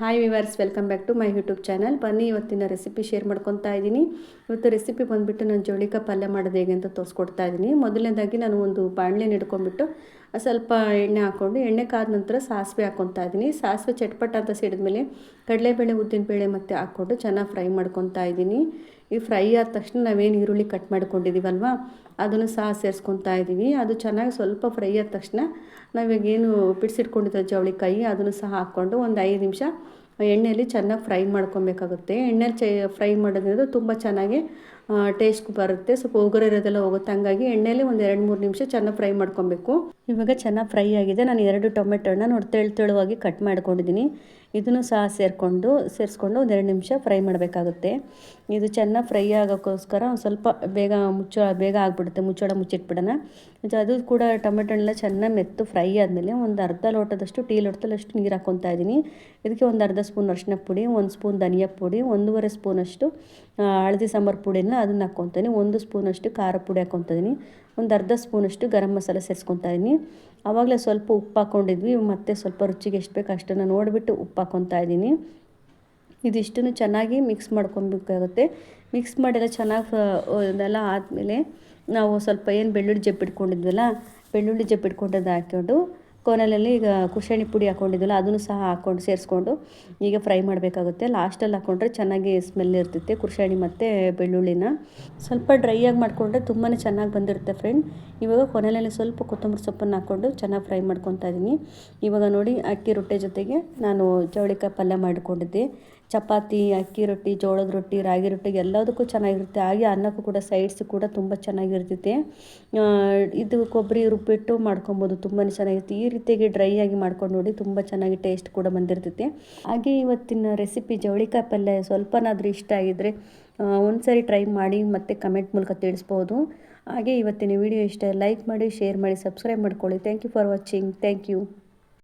Hi viewers welcome back to my YouTube channel ಬನ್ನಿ, ಇವತ್ತಿನ recipe share ಮಾಡ್ಕೊತಾ ಇದ್ದೀನಿ. ಇವತ್ತು ರೆಸಿಪಿ ಬಂದುಬಿಟ್ಟು ನಾನು ಜೋಳಿಕ ಪಲ್ಯ ಮಾಡೋದು ಹೇಗೆ ಅಂತ ತೋರಿಸ್ಕೊಡ್ತಾ ಇದ್ದೀನಿ. ಮೊದಲನೇದಾಗಿ ನಾನು ಒಂದು ಬಾಣಲೆನ ಇಟ್ಕೊಂಡ್ಬಿಟ್ಟು ಸ್ವಲ್ಪ ಎಣ್ಣೆ ಹಾಕ್ಕೊಂಡು ಎಣ್ಣೆ ಕಾದ ನಂತರ ಸಾಸಿವೆ ಹಾಕ್ಕೊತಾ ಇದ್ದೀನಿ. ಸಾಸಿವೆ ಚಟ್ಪಟ ಅಂತ ಸಿಡಿದ್ಮೇಲೆ ಕಡಲೆಬೇಳೆ, ಉದ್ದಿನಬೇಳೆ ಮತ್ತು ಹಾಕ್ಕೊಂಡು ಚೆನ್ನಾಗಿ ಫ್ರೈ ಮಾಡ್ಕೊತಾ ಇದ್ದೀನಿ. ಈ ಫ್ರೈ ಆದ ತಕ್ಷಣ ನಾವೇನು ಈರುಳ್ಳಿ ಕಟ್ ಮಾಡ್ಕೊಂಡಿದ್ದೀವಲ್ವ ಅದನ್ನು ಸಹ ಸೇರಿಸ್ಕೊತಾ ಇದ್ದೀವಿ ಅದು ಚೆನ್ನಾಗಿ ಸ್ವಲ್ಪ ಫ್ರೈ ಆದ ತಕ್ಷಣ ನಾವೀಗೇನು ಬಿಡಿಸಿಟ್ಕೊಂಡಿದ್ದ ಜವಳಿಕಾಯಿ, ಅದನ್ನು ಸಹ ಹಾಕ್ಕೊಂಡು ಒಂದು ಐದು ನಿಮಿಷ ಎಣ್ಣೆಯಲ್ಲಿ ಚೆನ್ನಾಗಿ ಫ್ರೈ ಮಾಡ್ಕೊಬೇಕಾಗುತ್ತೆ. ಎಣ್ಣೆಲಿ ಚ, ಫ್ರೈ ಮಾಡೋದ್ರಿಂದ ತುಂಬ ಚೆನ್ನಾಗಿ ಟೇಸ್ಟ್ ಬರುತ್ತೆ. ಸ್ವಲ್ಪ ಒಗರು ಇರೋದೆಲ್ಲ ಹೋಗುತ್ತೆ. ಹಂಗಾಗಿ ಎಣ್ಣೆಯಲ್ಲಿ ಒಂದು ಎರಡು ಮೂರು ನಿಮಿಷ ಚೆನ್ನಾಗಿ ಫ್ರೈ ಮಾಡ್ಕೊಬೇಕು. ಇವಾಗ ಚೆನ್ನಾಗಿ ಫ್ರೈ ಆಗಿದೆ. ನಾನು ಎರಡು ಟೊಮೆಟೊನ ನೋಡಿ ತೆಳು ತೆಳುವಾಗಿ ಕಟ್ ಮಾಡ್ಕೊಂಡಿದ್ದೀನಿ. ಇದನ್ನು ಸಹ ಸೇರಿಕೊಂಡು, ಸೇರಿಸ್ಕೊಂಡು ಒಂದೆರಡು ನಿಮಿಷ ಫ್ರೈ ಮಾಡಬೇಕಾಗುತ್ತೆ. ಇದು ಚೆನ್ನಾಗಿ ಫ್ರೈ ಆಗೋಕ್ಕೋಸ್ಕರ ಸ್ವಲ್ಪ ಬೇಗ ಮುಚ್ಚ, ಬೇಗ ಆಗಿಬಿಡುತ್ತೆ ಮುಚ್ಚಳ ಮುಚ್ಚಿಟ್ಬಿಡೋಣ. ಅದು ಕೂಡ ಟೊಮೆಟೊ ಎಲ್ಲ ಚೆನ್ನಾಗಿ ಮೆತ್ತು ಫ್ರೈ ಆದಮೇಲೆ ಒಂದು ಅರ್ಧ ಲೋಟದಷ್ಟು, ಟೀ ಲೋಟದಷ್ಟು ನೀರು ಹಾಕ್ಕೊತಾ ಇದ್ದೀನಿ. ಇದಕ್ಕೆ ಒಂದು ಅರ್ಧ ಸ್ಪೂನ್ ಅರಿಶಿನ ಪುಡಿ, ಒಂದು ಸ್ಪೂನ್ ಧನಿಯಾ ಪುಡಿ, ಒಂದೂವರೆ ಸ್ಪೂನಷ್ಟು ಹಳದಿ ಸಾಂಬಾರು ಪುಡಿನ ಅದನ್ನು ಹಾಕ್ಕೊತೀನಿ ಒಂದು ಸ್ಪೂನಷ್ಟು ಖಾರ ಪುಡಿ ಹಾಕ್ಕೊತಿದ್ದೀನಿ ಒಂದು ಅರ್ಧ ಸ್ಪೂನಷ್ಟು ಗರಂ ಮಸಾಲೆ ಸೇರಿಸ್ಕೊತಾ ಇದ್ದೀನಿ. ಆವಾಗಲೇ ಸ್ವಲ್ಪ ಉಪ್ಪು ಹಾಕ್ಕೊಂಡಿದ್ವಿ ಮತ್ತೆ ಸ್ವಲ್ಪ ರುಚಿಗೆ ಎಷ್ಟು ಬೇಕು ಅಷ್ಟನ್ನು ನೋಡಿಬಿಟ್ಟು ಉಪ್ಪು ಹಾಕ್ಕೊತಾ ಇದ್ದೀನಿ. ಇದಿಷ್ಟನ್ನು ಚೆನ್ನಾಗಿ ಮಿಕ್ಸ್ ಮಾಡ್ಕೊಬೇಕಾಗುತ್ತೆ. ಮಿಕ್ಸ್ ಮಾಡೆಲ್ಲ ಚೆನ್ನಾಗಿ ಇದೆಲ್ಲ ಆದಮೇಲೆ ನಾವು ಸ್ವಲ್ಪ ಏನು ಬೆಳ್ಳುಳ್ಳಿ ಜಪ್ಪಿಟ್ಕೊಂಡಿದ್ವಲ್ಲ ಬೆಳ್ಳುಳ್ಳಿ ಜಪ್ಪಿಟ್ಕೊಂಡದ್ದು ಹಾಕ್ಕೊಂಡು ಕೋನಲಲ್ಲಿ ಈಗ ಕುಶಾಣಿ ಪುಡಿ ಹಾಕ್ಕೊಂಡಿದ್ದಲ್ಲ ಅದನ್ನು ಸಹ ಹಾಕ್ಕೊಂಡು ಸೇರಿಸ್ಕೊಂಡು ಈಗ ಫ್ರೈ ಮಾಡಬೇಕಾಗುತ್ತೆ. ಲಾಸ್ಟಲ್ಲಿ ಹಾಕ್ಕೊಂಡ್ರೆ ಚೆನ್ನಾಗಿ ಸ್ಮೆಲ್ ಇರ್ತೈತೆ ಕುಶಾಣಿ ಮತ್ತು ಬೆಳ್ಳುಳ್ಳಿನ. ಸ್ವಲ್ಪ ಡ್ರೈಯಾಗಿ ಮಾಡಿಕೊಂಡ್ರೆ ತುಂಬಾ ಚೆನ್ನಾಗಿ ಬಂದಿರುತ್ತೆ ಫ್ರೆಂಡ್ ಇವಾಗ ಕೊನೆಯಲ್ಲಿ ಸ್ವಲ್ಪ ಕೊತ್ತಂಬರಿ ಸೊಪ್ಪನ್ನು ಹಾಕ್ಕೊಂಡು ಚೆನ್ನಾಗಿ ಫ್ರೈ ಮಾಡ್ಕೊತಾ ಇದ್ದೀನಿ ಇವಾಗ ನೋಡಿ ಅಕ್ಕಿ ರೊಟ್ಟೆ ಜೊತೆಗೆ ನಾನು ಚೌಳಿಕಾಯಿ ಪಲ್ಯ ಮಾಡಿಕೊಂಡಿದ್ದೆ. ಚಪಾತಿ, ಅಕ್ಕಿ ರೊಟ್ಟಿ, ಜೋಳದ ರೊಟ್ಟಿ, ರಾಗಿ ರೊಟ್ಟಿ ಎಲ್ಲದಕ್ಕೂ ಚೆನ್ನಾಗಿರುತ್ತೆ. ಹಾಗೆ ಅನ್ನಕ್ಕೂ ಕೂಡ ಸೈಡ್ಸ್ ಕೂಡ ತುಂಬ ಚೆನ್ನಾಗಿರ್ತೈತೆ. ಇದು ಕೊಬ್ಬರಿ ರುಬ್ಬಿಟ್ಟು ಮಾಡ್ಕೊಬೋದು. ತುಂಬಾ ಚೆನ್ನಾಗಿರುತ್ತೆ. ಈ ರೀತಿಯಾಗಿ ಡ್ರೈ ಆಗಿ ಮಾಡ್ಕೊಂಡು ನೋಡಿ ತುಂಬ ಚೆನ್ನಾಗಿ ಟೇಸ್ಟ್ ಕೂಡ ಬಂದಿರ್ತೈತೆ. ಹಾಗೆ ಇವತ್ತಿನ ರೆಸಿಪಿ ಜವಳಿಕಾಯಿ ಪಲ್ಯ ಸ್ವಲ್ಪನಾದರೂ ಇಷ್ಟ ಆಗಿದ್ದರೆ ಒಂದು ಸಾರಿ ಟ್ರೈ ಮಾಡಿ ಮತ್ತೆ ಕಮೆಂಟ್ ಮೂಲಕ ತಿಳಿಸ್ಬೋದು. ಹಾಗೆ ಇವತ್ತಿನ ವಿಡಿಯೋ ಇಷ್ಟ ಲೈಕ್ ಮಾಡಿ ಶೇರ್ ಮಾಡಿ ಸಬ್ಸ್ಕ್ರೈಬ್ ಮಾಡ್ಕೊಳ್ಳಿ. Thank you for watching thank you